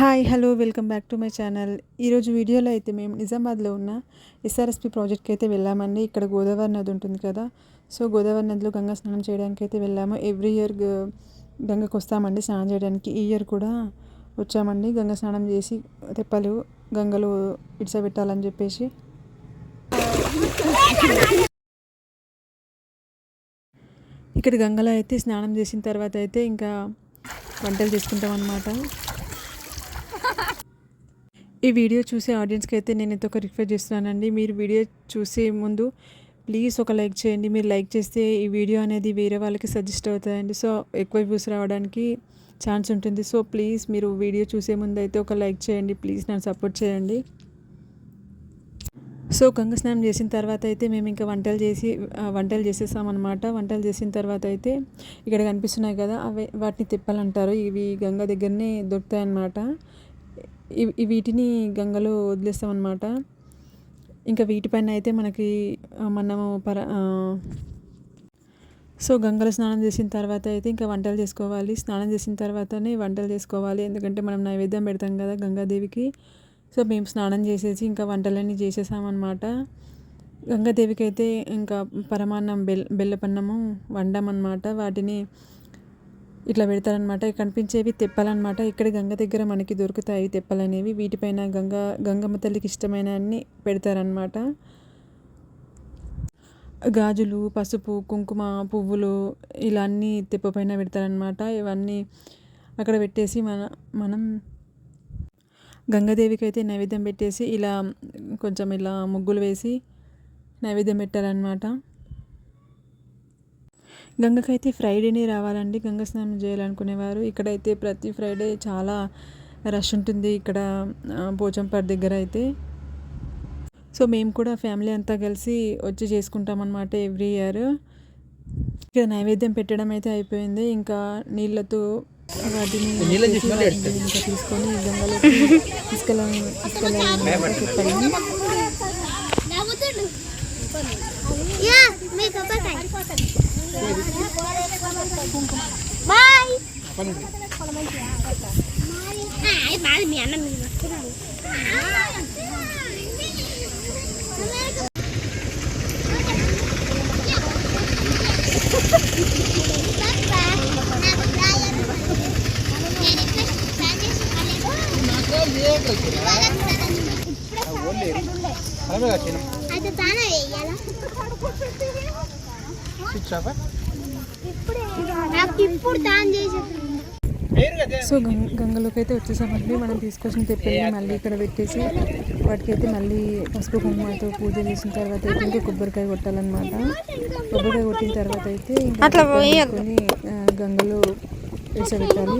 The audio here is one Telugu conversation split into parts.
Hi hello welcome back to my channel ఈరోజు వీడియోలో అయితే మేము నిజామాబాద్లో ఉన్న ఎస్ఆర్ఎస్పి ప్రాజెక్ట్కి అయితే వెళ్ళామండి. ఇక్కడ గోదావరి నది ఉంటుంది కదా. సో గోదావరి నదిలో గంగా స్నానం చేయడానికి అయితే వెళ్ళాము. ఎవ్రీ ఇయర్ గంగకు వస్తామండి స్నానం చేయడానికి. ఈ ఇయర్ కూడా వచ్చామండి. గంగా స్నానం చేసి తెప్పలు గంగలో ఇడ్చబెట్టాలని చెప్పేసి. ఇక్కడ గంగలో అయితే స్నానం చేసిన తర్వాత అయితే ఇంకా వంటలు చేసుకుంటాం అన్నమాట ఈ వీడియో చూసే ఆడియన్స్కి అయితే నేను అయితే ఒక రిక్వెస్ట్ చేస్తున్నానండి. మీరు వీడియో చూసే ముందు ప్లీజ్ ఒక లైక్ చేయండి. మీరు లైక్ చేస్తే ఈ వీడియో అనేది వేరే వాళ్ళకి సజెస్ట్ అవుతాయండి. సో ఎక్కువ వ్యూస్ రావడానికి ఛాన్స్ ఉంటుంది. సో ప్లీజ్ మీరు వీడియో చూసే ముందు అయితే ఒక లైక్ చేయండి. ప్లీజ్ నన్ను సపోర్ట్ చేయండి. సో గంగ స్నానం చేసిన తర్వాత అయితే మేము ఇంకా వంటలు చేసి వంటలు చేసేసామన్నమాట వంటలు చేసిన తర్వాత అయితే ఇక్కడ కనిపిస్తున్నాయి కదా అవి వాటిని తిప్పాలంటారు. ఇవి గంగ దగ్గరనే దొరుకుతాయి అన్నమాట వీటిని గంగలో వదిలేస్తాం అనమాట ఇంకా వీటిపైన అయితే మనకి మనము పర సో గంగలో స్నానం చేసిన తర్వాత అయితే ఇంకా వంటలు చేసుకోవాలి. స్నానం చేసిన తర్వాతనే వంటలు చేసుకోవాలి. ఎందుకంటే మనం నైవేద్యం పెడతాం కదా గంగాదేవికి. సో మేము స్నానం చేసేసి ఇంకా వంటలన్నీ చేసేసామన్నమాట. గంగాదేవికి అయితే ఇంకా పరమాన్నం బెల్ బెల్లపన్నము వండామన్నమాట. వాటిని ఇట్లా పెడతారనమాట కనిపించేవి తెప్పలన్నమాట. ఇక్కడ గంగ దగ్గర మనకి దొరుకుతాయి తెప్పలు అనేవి వీటిపైన గంగ గంగమ్మ తల్లికి ఇష్టమైన అన్ని పెడతారనమాట గాజులు పసుపు కుంకుమ పువ్వులు ఇలా అన్నీ తెప్పపైన పెడతారనమాట ఇవన్నీ అక్కడ పెట్టేసి మన మనం గంగాదేవికి అయితే నైవేద్యం పెట్టేసి ఇలా కొంచెం ఇలా ముగ్గులు వేసి నైవేద్యం పెట్టారనమాట గంగకైతే ఫ్రైడేనే రావాలండి. గంగ స్నానం చేయాలనుకునేవారు. ఇక్కడైతే ప్రతి ఫ్రైడే చాలా రష్ ఉంటుంది ఇక్కడ పోచంపాడు దగ్గర అయితే. సో మేము కూడా ఫ్యామిలీ అంతా కలిసి వచ్చి చేసుకుంటాం అనమాట ఎవ్రీ ఇయర్. ఇక్కడ నైవేద్యం పెట్టడం అయితే అయిపోయింది. ఇంకా నీళ్ళతో వాటిని ఇంకా తీసుకొని గంగలో తీసుకెళ్ళాలన్నమాట చెప్పాలి బాయ్ బాయ్ మీ అన్న మీరు అయితే తానే వేయాలా స్విచ్ ఆఫ్ సో గంగ గంగలోకి అయితే వచ్చేసామండి. మనం తీసుకొచ్చిన తెప్పల్ని మళ్ళీ ఇక్కడ పెట్టేసి వాటికైతే మళ్ళీ పసుపు కుంకుమతో పూజ చేసిన తర్వాత అయితే ఇంకా కొబ్బరికాయ కొట్టాలన్నమాట. కొబ్బరికాయ కొట్టిన తర్వాత అయితే ఇంకా ఆ, గంగలో వేసబెట్టాలి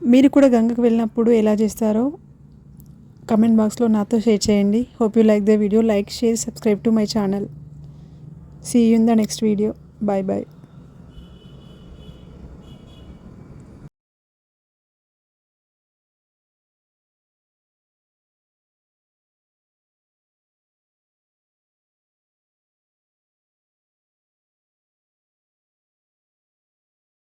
మీరు కూడా గంగకు వెళ్ళినప్పుడు ఎలా చేస్తారో కమెంట్ బాక్స్లో నాతో షేర్ చేయండి. Hope you like the video like share subscribe to my channel see you in the next video bye bye